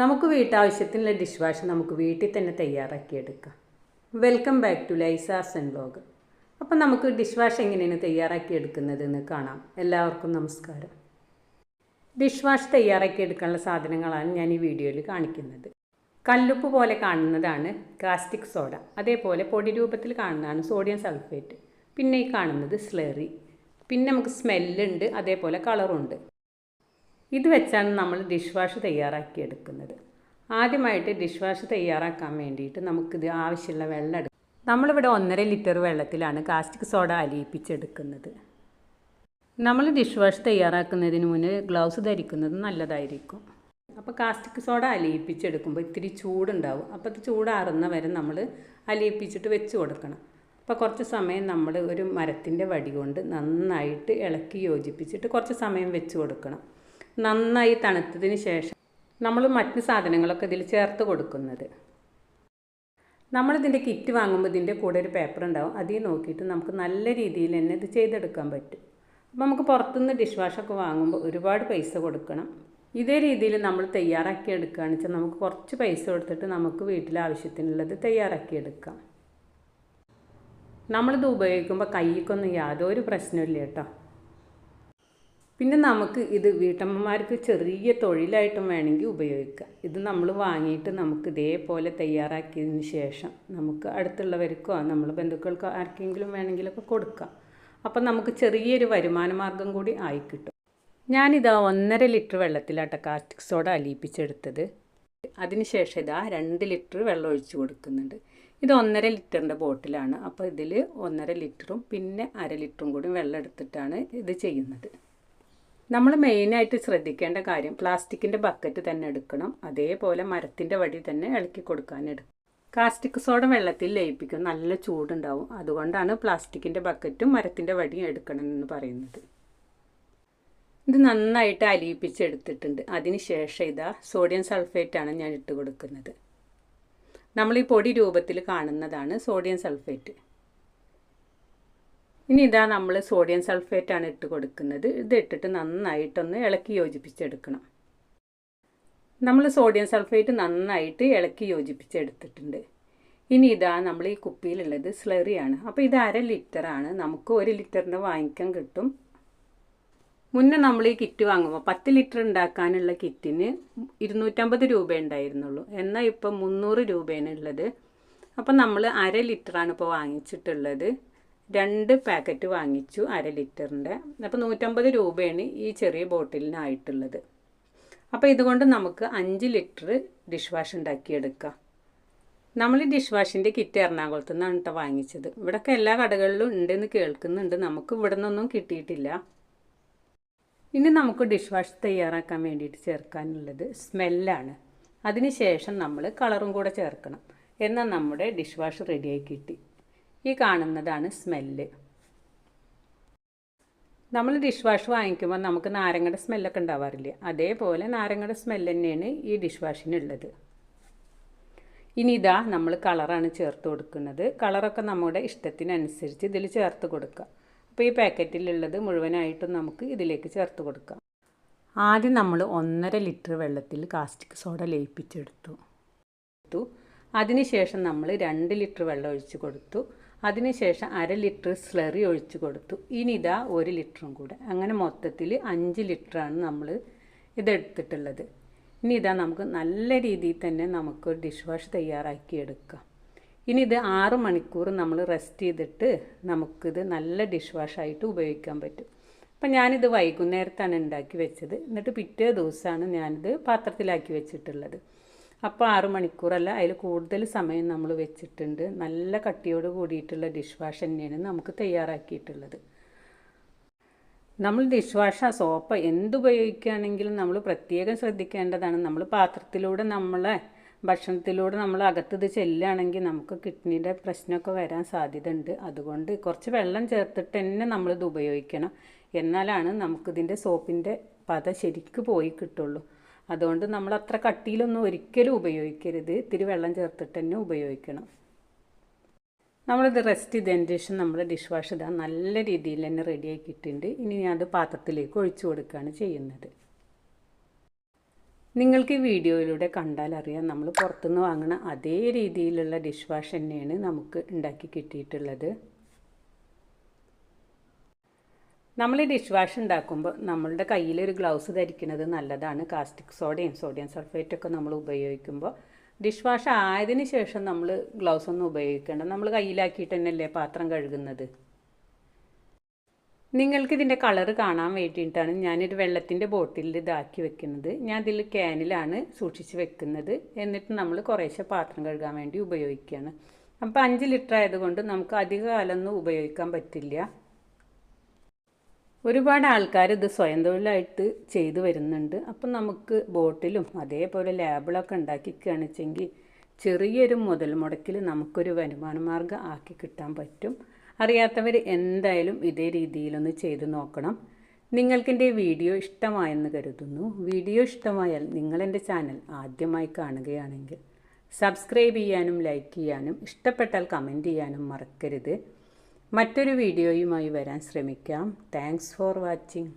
നമുക്ക് വീട്ടാവശ്യത്തിനുള്ള dish wash നമുക്ക് വീട്ടിൽ തന്നെ തയ്യാറാക്കി എടുക്കാം. Welcome back to Laisas and blog അപ്പം നമുക്ക് ഡിഷ് വാഷ് എങ്ങനെയാണ് തയ്യാറാക്കി തയ്യാറാക്കിയെടുക്കുന്നതെന്ന് കാണാം. എല്ലാവർക്കും നമസ്കാരം. ഡിഷ് വാഷ് തയ്യാറാക്കി എടുക്കാനുള്ള സാധനങ്ങളാണ് ഞാൻ ഈ വീഡിയോയിൽ കാണിക്കുന്നത്. കല്ലുപ്പ് പോലെ കാണുന്നതാണ് കാസ്റ്റിക് സോഡ അതേപോലെ പൊടി രൂപത്തിൽ കാണുന്നതാണ് സോഡിയം സൾഫേറ്റ് പിന്നെ ഈ കാണുന്നത് സ്ലറി പിന്നെ നമുക്ക് സ്മെല്ലുണ്ട് അതേപോലെ കളറുണ്ട് ഇത് വെച്ചാണ് നമ്മൾ ഡിഷ് വാഷ് തയ്യാറാക്കിയെടുക്കുന്നത്. ആദ്യമായിട്ട് ഡിഷ് വാഷ് തയ്യാറാക്കാൻ വേണ്ടിയിട്ട് നമുക്കിത് ആവശ്യമുള്ള വെള്ളം എടുക്കും നമ്മളിവിടെ ഒന്നര ലിറ്റർ വെള്ളത്തിലാണ് കാസ്റ്റിക് സോഡ അലിയിപ്പിച്ചെടുക്കുന്നത്. നമ്മൾ ഡിഷ് വാഷ് തയ്യാറാക്കുന്നതിന് മുന്നേ ഗ്ലൗസ് ധരിക്കുന്നത് നല്ലതായിരിക്കും. അപ്പോൾ കാസ്റ്റിക് സോഡ അലിയിപ്പിച്ചെടുക്കുമ്പോൾ ഇത്തിരി ചൂടുണ്ടാവും. അപ്പോൾ അത് ചൂടാറുന്ന വരെ നമ്മൾ അലിയിപ്പിച്ചിട്ട് വെച്ച് കൊടുക്കണം. അപ്പോൾ കുറച്ച് സമയം നമ്മൾ ഒരു മരത്തിന്റെ വടി കൊണ്ട് നന്നായിട്ട് ഇളക്കി യോജിപ്പിച്ചിട്ട് കുറച്ച് സമയം വെച്ച് കൊടുക്കണം. നന്നായി തണുത്തതിന് ശേഷം നമ്മൾ മറ്റു സാധനങ്ങളൊക്കെ ഇതിൽ ചേർത്ത് കൊടുക്കുന്നത്. നമ്മളിതിന്റെ കിറ്റ് വാങ്ങുമ്പോൾ ഇതിന്റെ കൂടെ ഒരു പേപ്പർ ഉണ്ടാവും. അതിൽ നോക്കിയിട്ട് നമുക്ക് നല്ല രീതിയിൽ തന്നെ ഇത് ചെയ്തെടുക്കാൻ പറ്റും. അപ്പോൾ നമുക്ക് പുറത്തുനിന്ന് ഡിഷ് വാഷൊക്കെ വാങ്ങുമ്പോൾ ഒരുപാട് പൈസ കൊടുക്കണം. ഇതേ രീതിയിൽ നമ്മൾ തയ്യാറാക്കി എടുക്കുകയാണെന്ന് വെച്ചാൽ നമുക്ക് കുറച്ച് പൈസ കൊടുത്തിട്ട് നമുക്ക് വീട്ടിലെ ആവശ്യത്തിനുള്ളത് തയ്യാറാക്കി എടുക്കാം. നമ്മളിത് ഉപയോഗിക്കുമ്പോൾ കൈക്കൊന്നും യാതൊരു പ്രശ്നമില്ല കേട്ടോ. പിന്നെ നമുക്ക് ഇത് വീട്ടമ്മമാർക്ക് ചെറിയ തൊഴിലായിട്ടും വേണമെങ്കിൽ ഉപയോഗിക്കാം. ഇത് നമ്മൾ വാങ്ങിയിട്ട് നമുക്ക് ഇതേപോലെ തയ്യാറാക്കിയതിന് ശേഷം നമുക്ക് അടുത്തുള്ളവർക്കോ നമ്മൾ ബന്ധുക്കൾക്കോ ആർക്കെങ്കിലും വേണമെങ്കിലൊക്കെ കൊടുക്കാം. അപ്പം നമുക്ക് ചെറിയൊരു വരുമാന മാർഗം കൂടി ആയി കിട്ടും. ഞാനിതാ ഒന്നര ലിറ്റർ വെള്ളത്തിലാട്ട കാസ്റ്റിക് സോഡ അലിയിപ്പിച്ചെടുത്തത്. അതിനുശേഷം ഇതാ രണ്ട് ലിറ്റർ വെള്ളം ഒഴിച്ചു കൊടുക്കുന്നുണ്ട്. ഇത് ഒന്നര ലിറ്ററിന്റെ ബോട്ടിലാണ്. അപ്പോൾ ഇതിൽ ഒന്നര ലിറ്ററും പിന്നെ അര ലിറ്ററും കൂടി വെള്ളം എടുത്തിട്ടാണ് ഇത് ചെയ്യുന്നത്. നമ്മൾ മെയിനായിട്ട് ശ്രദ്ധിക്കേണ്ട കാര്യം പ്ലാസ്റ്റിക്കിന്റെ ബക്കറ്റ് തന്നെ എടുക്കണം. അതേപോലെ മരത്തിന്റെ വടി തന്നെ ഇളക്കി കൊടുക്കാനെടുക്കും കാസ്റ്റിക് സോഡ വെള്ളത്തിൽ ലയിപ്പിക്കും. നല്ല ചൂടുണ്ടാവും. അതുകൊണ്ടാണ് പ്ലാസ്റ്റിക്കിന്റെ ബക്കറ്റും മരത്തിന്റെ വടിയും എടുക്കണമെന്ന് പറയുന്നത്. ഇത് നന്നായിട്ട് അലിയിപ്പിച്ചെടുത്തിട്ടുണ്ട്. അതിന് ശേഷം ഇതാ സോഡിയം സൾഫേറ്റാണ് ഞാൻ ഇട്ട് കൊടുക്കുന്നത്. നമ്മൾ ഈ പൊടി രൂപത്തിൽ കാണുന്നതാണ് സോഡിയം സൾഫേറ്റ് ഇനി ഇതാ നമ്മൾ സോഡിയം സൾഫേറ്റ് ആണ് ഇട്ട് കൊടുക്കുന്നത്. ഇത് ഇട്ടിട്ട് നന്നായിട്ടൊന്ന് ഇളക്കി യോജിപ്പിച്ചെടുക്കണം. നമ്മൾ സോഡിയം സൾഫേറ്റ് നന്നായിട്ട് ഇളക്കി യോജിപ്പിച്ചെടുത്തിട്ടുണ്ട്. ഇനി ഇതാ നമ്മൾ ഈ കുപ്പിയിലുള്ളത് സ്ലറിയാണ് അപ്പോൾ ഇത് അര ലിറ്ററാണ് നമുക്ക് ഒരു ലിറ്ററിന്റെ വാങ്ങിക്കാൻ കിട്ടും. മുന്നേ നമ്മൾ ഈ കിറ്റ് വാങ്ങുമ്പോൾ പത്ത് ലിറ്റർ ഉണ്ടാക്കാനുള്ള കിറ്റിന് ഇരുന്നൂറ്റമ്പത് രൂപ ഉണ്ടായിരുന്നുള്ളൂ. എന്നാൽ ഇപ്പം മുന്നൂറ് രൂപയാണ് ഉള്ളത്. അപ്പം നമ്മൾ അര ലിറ്ററാണ് ഇപ്പോൾ വാങ്ങിച്ചിട്ടുള്ളത്. രണ്ട് പാക്കറ്റ് വാങ്ങിച്ചു അര ലിറ്ററിന്റെ. അപ്പോൾ നൂറ്റമ്പത് രൂപയാണ് ഈ ചെറിയ ബോട്ടിലിനായിട്ടുള്ളത്. അപ്പോൾ ഇതുകൊണ്ട് നമുക്ക് അഞ്ച് ലിറ്റർ ഡിഷ് വാഷ് ഉണ്ടാക്കിയെടുക്കാം. നമ്മൾ ഡിഷ് വാഷിന്റെ കിറ്റ് എറണാകുളത്ത് നിന്നാണ് കേട്ടോ വാങ്ങിച്ചത്. ഇവിടെയൊക്കെ എല്ലാ കടകളിലും ഉണ്ടെന്ന് കേൾക്കുന്നുണ്ട്. നമുക്ക് ഇവിടെ നിന്നൊന്നും കിട്ടിയിട്ടില്ല. ഇനി നമുക്ക് ഡിഷ് വാഷ് തയ്യാറാക്കാൻ വേണ്ടിയിട്ട് ചേർക്കാനുള്ളത് സ്മെല്ലാണ്. അതിന് ശേഷം നമ്മൾ കളറും കൂടെ ചേർക്കണം. എന്നാൽ നമ്മുടെ ഡിഷ് വാഷ് റെഡിയായി കിട്ടി. ഈ കാണുന്നതാണ് സ്മെല്ല്. നമ്മൾ ഡിഷ് വാഷ് വാങ്ങിക്കുമ്പോൾ നമുക്ക് നാരങ്ങയുടെ സ്മെല്ലൊക്കെ ഉണ്ടാവാറില്ലേ? അതേപോലെ നാരങ്ങയുടെ സ്മെല്ല് തന്നെയാണ് ഈ ഡിഷ് വാഷിനുള്ളത് ഇനി ഇതാ നമ്മൾ കളറാണ് ചേർത്ത് കൊടുക്കുന്നത്. കളറൊക്കെ നമ്മുടെ ഇഷ്ടത്തിനനുസരിച്ച് ഇതിൽ ചേർത്ത് കൊടുക്കുക. അപ്പോൾ ഈ പാക്കറ്റിലുള്ളത് മുഴുവനായിട്ടും നമുക്ക് ഇതിലേക്ക് ചേർത്ത് കൊടുക്കാം. ആദ്യം നമ്മൾ ഒന്നര ലിറ്റർ വെള്ളത്തിൽ കാസ്റ്റിക് സോഡ ലയിപ്പിച്ചെടുത്തു. അതിനുശേഷം നമ്മൾ രണ്ട് ലിറ്റർ വെള്ളം ഒഴിച്ച് കൊടുത്തു. അതിനുശേഷം അര ലിറ്റർ സ്ലറി ഒഴിച്ച് കൊടുത്തു. ഇനി ഇതാ ഒരു ലിറ്ററും കൂടെ. അങ്ങനെ മൊത്തത്തിൽ അഞ്ച് ലിറ്ററാണ് നമ്മൾ ഇതെടുത്തിട്ടുള്ളത്. ഇനി ഇതാ നമുക്ക് നല്ല രീതിയിൽ തന്നെ നമുക്കൊരു ഡിഷ് വാഷ് തയ്യാറാക്കി എടുക്കാം. ഇനി ഇത് ആറ് മണിക്കൂർ നമ്മൾ റെസ്റ്റ് ചെയ്തിട്ട് നമുക്കിത് നല്ല ഡിഷ് വാഷായിട്ട് ഉപയോഗിക്കാൻ പറ്റും. അപ്പം ഞാനിത് വൈകുന്നേരത്താണ് ഉണ്ടാക്കി വെച്ചത്. എന്നിട്ട് പിറ്റേ ദിവസമാണ് ഞാനിത് പാത്രത്തിലാക്കി വെച്ചിട്ടുള്ളത്. അപ്പോൾ ആറ് മണിക്കൂറല്ല അതിൽ കൂടുതൽ സമയം നമ്മൾ വെച്ചിട്ടുണ്ട്. നല്ല കട്ടിയോട് കൂടിയിട്ടുള്ള ഡിഷ് വാഷ് തന്നെയാണ് നമുക്ക് തയ്യാറാക്കിയിട്ടുള്ളത്. നമ്മൾ ഡിഷ് വാഷ് സോപ്പ് എന്തുപയോഗിക്കുകയാണെങ്കിലും നമ്മൾ പ്രത്യേകം ശ്രദ്ധിക്കേണ്ടതാണ്. നമ്മൾ പാത്രത്തിലൂടെ നമ്മളെ ഭക്ഷണത്തിലൂടെ നമ്മൾ അകത്തത് ചെല്ലുകയാണെങ്കിൽ നമുക്ക് കിഡ്നിയുടെ പ്രശ്നമൊക്കെ വരാൻ സാധ്യതയുണ്ട്. അതുകൊണ്ട് കുറച്ച് വെള്ളം ചേർത്തിട്ട് തന്നെ നമ്മളിത് ഉപയോഗിക്കണം. എന്നാലാണ് നമുക്കിതിന്റെ സോപ്പിന്റെ പത ശരിക്ക് പോയി കിട്ടുള്ളൂ. അതുകൊണ്ട് നമ്മൾ അത്ര കട്ടിയിലൊന്നും ഒരിക്കലും ഉപയോഗിക്കരുത്. ഇത്തിരി വെള്ളം ചേർത്തിട്ട് തന്നെ ഉപയോഗിക്കണം. നമ്മളിത് റെസ്റ്റ് ചെയ്തതിന് ശേഷം നമ്മൾ ഡിഷ് വാഷ് ഇതാ നല്ല രീതിയിൽ തന്നെ റെഡിയാക്കിയിട്ടുണ്ട് ഇനി ഞാൻ അത് പാത്രത്തിലേക്ക് ഒഴിച്ചു കൊടുക്കുകയാണ് ചെയ്യുന്നത്. നിങ്ങൾക്ക് ഈ വീഡിയോയിലൂടെ കണ്ടാൽ അറിയാം നമ്മൾ പുറത്തുനിന്ന് വാങ്ങുന്ന അതേ രീതിയിലുള്ള ഡിഷ് വാഷ് തന്നെയാണ് നമുക്ക് ഉണ്ടാക്കി കിട്ടിയിട്ടുള്ളത്. നമ്മൾ ഈ ഡിഷ് വാഷ് ഉണ്ടാക്കുമ്പോൾ നമ്മളുടെ കയ്യിൽ ഒരു ഗ്ലൗസ് ധരിക്കുന്നത് നല്ലതാണ്. കാസ്റ്റിക് സോഡയും സോഡിയം സൾഫേറ്റൊക്കെ നമ്മൾ ഉപയോഗിക്കുമ്പോൾ ഡിഷ് വാഷ് ആയതിനു ശേഷം നമ്മൾ ഗ്ലൗസ് ഒന്നും ഉപയോഗിക്കേണ്ട. നമ്മൾ കയ്യിലാക്കിയിട്ട് തന്നെയല്ലേ പാത്രം കഴുകുന്നത്? നിങ്ങൾക്ക് ഇതിന്റെ കളർ കാണാൻ വേണ്ടിയിട്ടാണ് ഞാനൊരു വെള്ളത്തിന്റെ ബോട്ടിലിൽ ഇതാക്കി വെക്കുന്നത്. ഞാൻ ഇതിൽ ക്യാനിലാണ് സൂക്ഷിച്ച് വെക്കുന്നത്. എന്നിട്ട് നമ്മൾ കുറേശ്ശെ പാത്രം കഴുകാൻ വേണ്ടി ഉപയോഗിക്കുകയാണ് അപ്പോൾ അഞ്ച് ലിറ്റർ ആയതുകൊണ്ട് നമുക്ക് അധിക കാലമൊന്നും ഉപയോഗിക്കാൻ പറ്റില്ല. ഒരുപാട് ആൾക്കാർ ഇത് സ്വയം തൊഴിലായിട്ട് ചെയ്തു വരുന്നുണ്ട്. അപ്പം നമുക്ക് ബോട്ടിലും അതേപോലെ ലാബിളൊക്കെ ഉണ്ടാക്കിക്കുകയാണ് വെച്ചെങ്കിൽ ചെറിയൊരു മുതൽ മുടക്കിൽ നമുക്കൊരു വരുമാന മാർഗം ആക്കി കിട്ടാൻ പറ്റും. അറിയാത്തവർ എന്തായാലും ഇതേ രീതിയിലൊന്ന് ചെയ്തു നോക്കണം. നിങ്ങൾക്കെന്റെ വീഡിയോ ഇഷ്ടമായെന്ന് കരുതുന്നു. വീഡിയോ ഇഷ്ടമായാൽ നിങ്ങളെന്റെ ചാനൽ ആദ്യമായി കാണുകയാണെങ്കിൽ സബ്സ്ക്രൈബ് ചെയ്യാനും ലൈക്ക് ചെയ്യാനും ഇഷ്ടപ്പെട്ടാൽ കമന്റ് ചെയ്യാനും മറക്കരുത്. മറ്റൊരു വീഡിയോയുമായി വരാൻ ശ്രമിക്കാം. Thanks for watching